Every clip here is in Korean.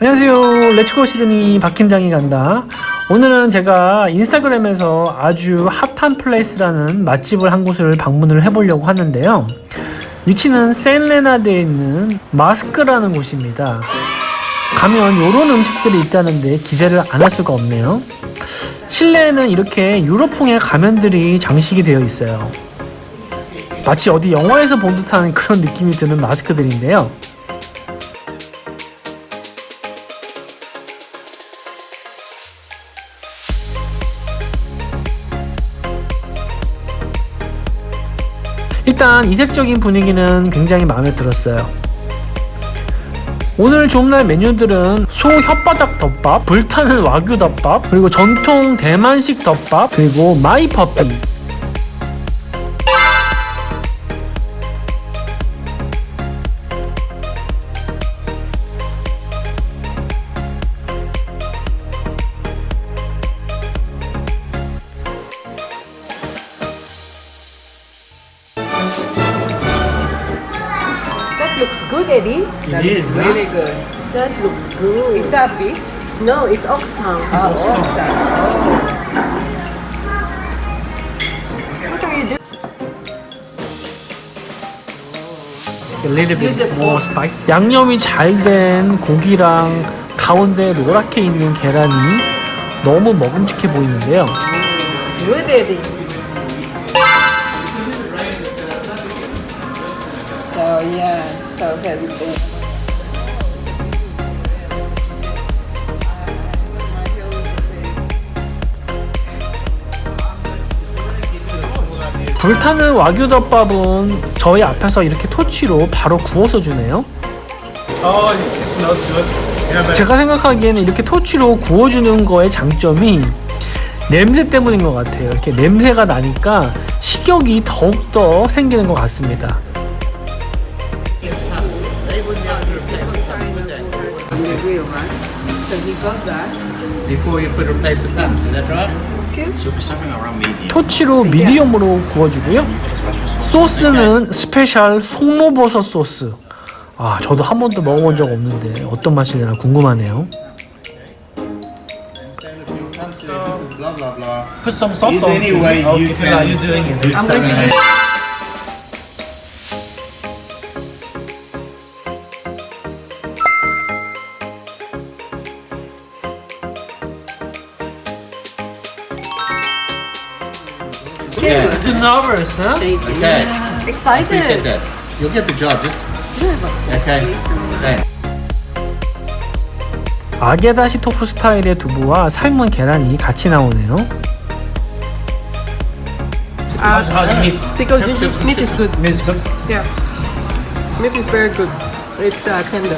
안녕하세요. 레츠고 시드니 박팀장이 간다. 오늘은 제가 인스타그램에서 아주 핫한 플레이스라는 맛집을 한 곳을 방문을 해보려고 하는데요. 위치는 샌레나드에 있는 마스크라는 곳입니다. 가면 요런 음식들이 있다는데 기대를 안 할 수가 없네요. 실내에는 이렇게 유럽풍의 가면들이 장식이 되어 있어요. 마치 어디 영화에서 본 듯한 그런 느낌이 드는 마스크들인데요. 일단 이색적인 분위기는 굉장히 마음에 들었어요. 오늘 주문할 메뉴들은 소 혓바닥 덮밥, 불타는 와규 덮밥, 그리고 전통 대만식 덮밥, 그리고 마이 퍼피. Looks good, Eddie. That is really good. That looks good. Is that beef? No, it's ox tongue. It's oh, oxtail. What are you doing? A little Use the bit more fork. spice. 양념이 잘 된 고기랑 가운데 노랗게 있는 계란이 너무 먹음직해 보이는데요. Good, Eddie. So yeah, so heavy. 불타는 와규 덮밥은 저희 앞에서 이렇게 토치로 바로 구워서 주네요. Oh, this smells good. 제가 생각하기에는 이렇게 토치로 구워주는 거의 장점이 냄새 때문인 것 같아요. 이렇게 냄새가 나니까 식욕이 더욱더 생기는 것 같습니다. On the grill, right? So he got that. before you put replace the pumps, is that right? 토치로 미디엄으로 구워주고요. 소스는 스페셜 송로버섯 소스. 아, 저도 한 번도 먹어본 적 없는데 어떤 맛이려나 궁금하네요. Put some sauce Is there any way you can doing it? I'm going to do Okay. Too nervous, huh? shape. Okay. Excited. Appreciate that. You'll get the job. Just okay. Thanks. 아게다시 토fu 스타일의 두부와 삶은 계란이 같이 나오네요. How's, how's meat? Because this is- meat is good. Meat is good. Yeah. Meat is very good. It's uh, tender.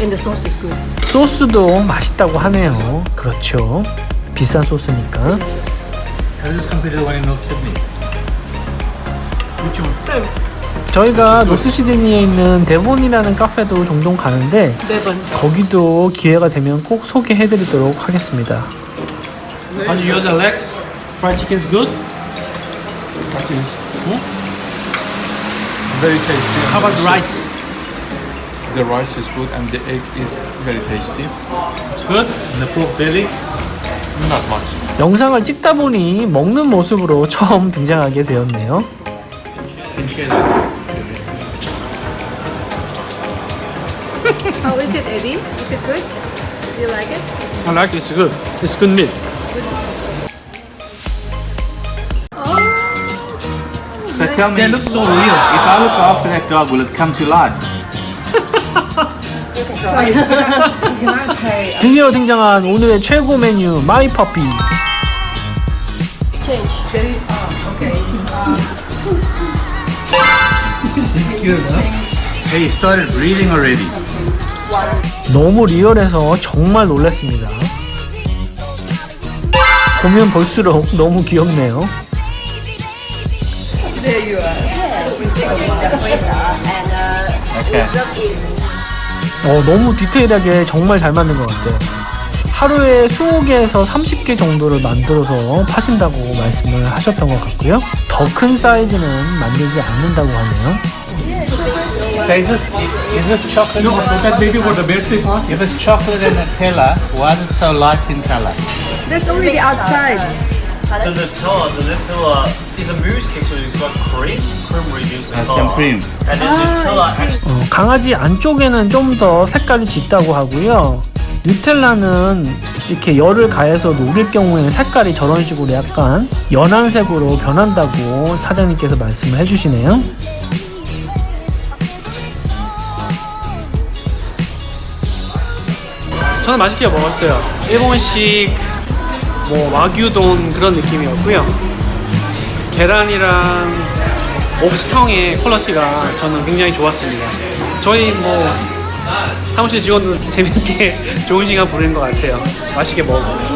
And the sauce is good. 소스도 맛있다고 하네요. 그렇죠. 비싼 소스니까. How does this compare to the one in North Sydney? 저희가 노스 시드니에 있는 데본이라는 카페도 종종 가는데 Devon. 거기도 기회가 되면 꼭 소개해드리도록 하겠습니다. How do you use the legs? Fried chicken is good. Very tasty. How about rice? The rice is good and the egg is very tasty. It's good. And the pork belly, not much. 영상을 찍다 보니 먹는 모습으로 처음 등장하게 되었네요. How is it, Eddie? Is it good? You like it? I like it. It's good. It's good meat. So tell me, They look so real. if I look after that dog, will it come to life? 드디어 등장한 오늘의 최고 메뉴 마이 퍼피. Hey, you started breathing already. 너무 리얼해서 정말 놀랐습니다. 보면 볼수록 너무 귀엽네요. Okay. 어, 너무 디테일하게 정말 잘 만든 것 같아요. 하루에 20개에서 30개 정도를 만들어서 파신다고 말씀을 하셨던 것 같고요. 더 큰 사이즈는 만들지 않는다고 하네요. So is this, is this chocolate? No, that maybe what the best thing. If it's chocolate and Nutella, why is it so light in color? That's only the outside. The Nutella, the Nutella is a mousse cake, so it's got cream. Cream reduced the Uh, color. some cream. And then Nutella actually 어, 강아지 안쪽에는 좀 더 색깔이 짙다고 하고요. 뉴텔라는 이렇게 열을 가해서 녹일 경우에는 색깔이 저런 식으로 약간 연한 색으로 변한다고 사장님께서 말씀을 해주시네요. 저는 맛있게 먹었어요. 일본식 뭐 와규돈 그런 느낌이었고요. 계란이랑 옥스탕의 퀄리티가 저는 굉장히 좋았습니다. 저희 뭐 사무실 직원들 재밌게 좋은 시간 보낸 것 같아요. 맛있게 먹었고요.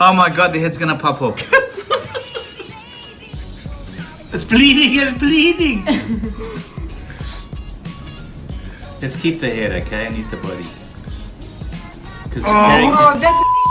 Oh my god, the head's gonna pop off. it's bleeding, it's bleeding. Let's keep the head, okay, I need the body. Because oh. oh, that's